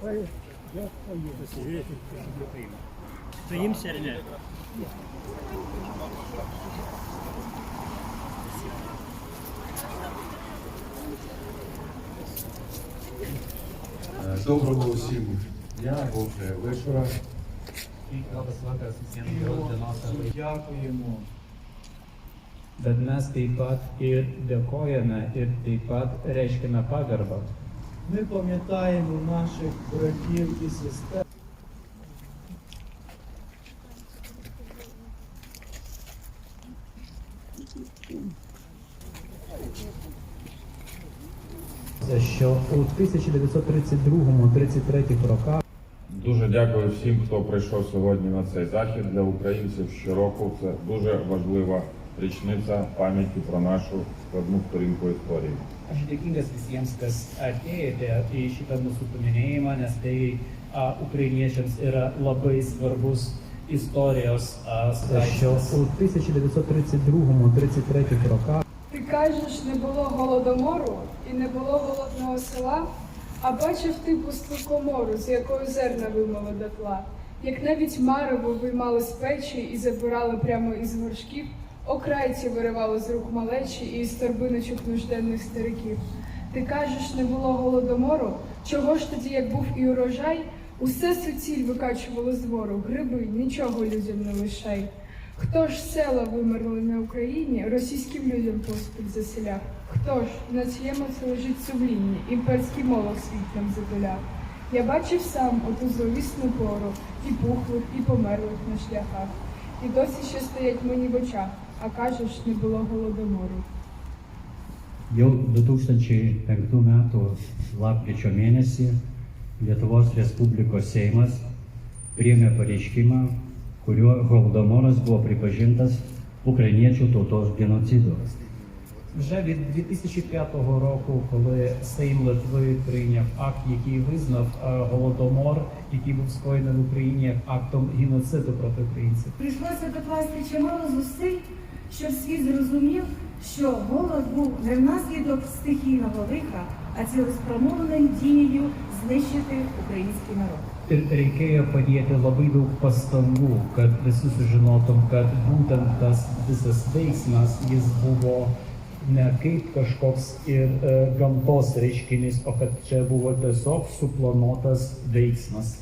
проєкт не поїде. То їм ще не. Е, Доброго усім дня, Боже вечора. Dienos arba Дякуємо. Bet mes taip pat ir dėkojame ir taip pat reiškiame pagarbą. Ми пам'ятаємо наших братів і сестер. Що у 1932-33 роках Дуже дякую всім, хто прийшов сьогодні на цей захід для українців щороку. Це дуже важлива річниця пам'яті про нашу складну сторінку історії. aš dėkingas visiems, kas atėjote į šitą mūsų paminėjimą, nes tai a, ukrainiečiams yra labai svarbus istorijos Що у 1932-33 роках Ти кажеш, не було голодомору і не було голодного села, а бачив ти пусту комору, з якою зерна вимало дотла. Як навіть марево виймали з печі і забирали прямо із горшків, окрайці виривали з рук малечі і із торбиночок нужденних стариків. Ти кажеш, не було голодомору, чого ж тоді, як був і урожай, усе суціль викачували з двору, гриби, нічого людям не лишай. Хто ж села вимерли на Україні, російським людям поспіль заселяв? Хто ж на чиєму це лежить сумління, імперський молох світ нам затуляв? Я бачив сам оту зловісну пору, і пухлих, і померлих на шляхах. І досі ще стоять мені в очах, а кажеш, не було голодомору. Jau 2005 metų lapkričio mėnesį Lietuvos Respublikos Seimas priėmė pareiškimą, kuriuo Holodomoras buvo pripažintas ukrainiečių tautos genocidu. Вже від 2005 року, коли Сейм Литви прийняв акт, який визнав е, голодомор, який був скоєний в Україні як актом геноциду проти українців. Прийшлося докласти чимало зусиль, щоб світ зрозумів, що голод був не внаслідок стихійного лиха, а цілеспромовною дією знищити український народ. Reikėjo padėti labai daug pastangų, kad visi sužinotum, kad būtent tas visas veiksmas jis buvo ne kaip kažkoks ir e, gamtos reiškinys, o kad čia buvo tiesiog suplanuotas veiksmas.